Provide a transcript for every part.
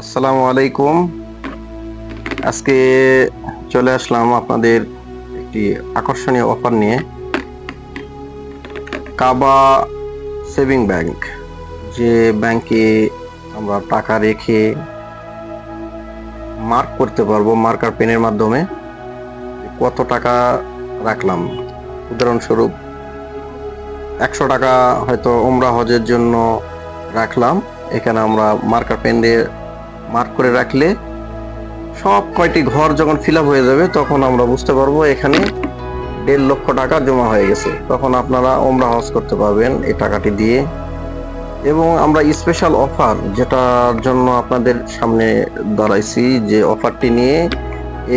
আসসালামু আলাইকুম। আজকে চলে আসলাম আপনাদের একটি আকর্ষণীয় অফার নিয়ে। কাবা সেভিং ব্যাংক, যে ব্যাংকে আমরা টাকা রেখে মার্ক করতে পারব, মার্কার পেনের মাধ্যমে। কত টাকা রাখলাম? উদাহরণস্বরূপ, একশো টাকা হয়তো ওমরা হজের জন্য রাখলাম। এখানে আমরা মার্কার পেন দিয়ে মার্ক করে রাখলে সব কয়টি ঘর যখন ফিল হয়ে যাবে, তখন আমরা বুঝতে পারব এখানে দেড় লক্ষ টাকা জমা হয়ে গেছে। তখন আপনারা ওমরা হজ করতে পারবেন এই টাকাটি দিয়ে। এবং আমরা স্পেশাল অফার যেটার জন্য আপনাদের সামনে দাঁড়াইছি, যে অফারটি নিয়ে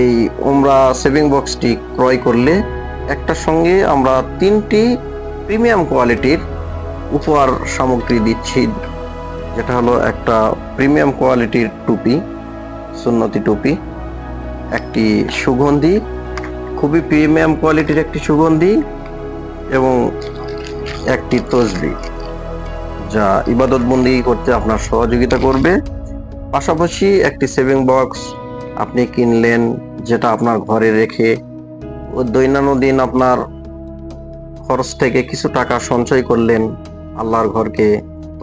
এই ওমরা সেভিং বক্সটি ক্রয় করলে একটার সঙ্গে আমরা তিনটি প্রিমিয়াম কোয়ালিটির উপহার সামগ্রী দিচ্ছি। যেটা হলো একটা প্রিমিয়াম কোয়ালিটির টুপি, সুন্নতি টুপি, একটি সুগন্ধি, খুবই প্রিমিয়াম কোয়ালিটির একটি সুগন্ধি এবং একটি তসবি, যা ইবাদত বন্দি করতে আপনার সহযোগিতা করবে। পাশাপাশি একটি সেভিং বক্স আপনি কিনলেন যেটা আপনার ঘরে রেখে দৈনন্দিন আপনার খরচ থেকে কিছু টাকা সঞ্চয় করলেন আল্লাহর ঘরকে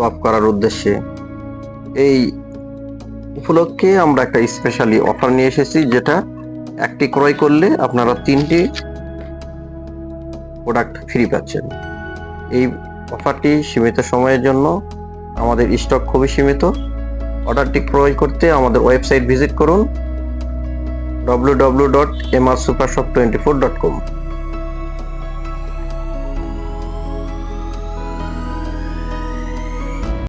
তপ করার উদ্দেশ্যে। এই উপলক্ষে আমরা একটা স্পেশালি অফার নিয়ে এসেছি, যেটা একটি ক্রয় করলে আপনারা তিনটি প্রোডাক্ট ফ্রি পাচ্ছেন। এই অফারটি সীমিত সময়ের জন্য আমাদের স্টক খুবই সীমিত। অর্ডারটি ক্রয় করতে আমাদের ওয়েবসাইট ভিজিট করুন www.mrsupershop24.com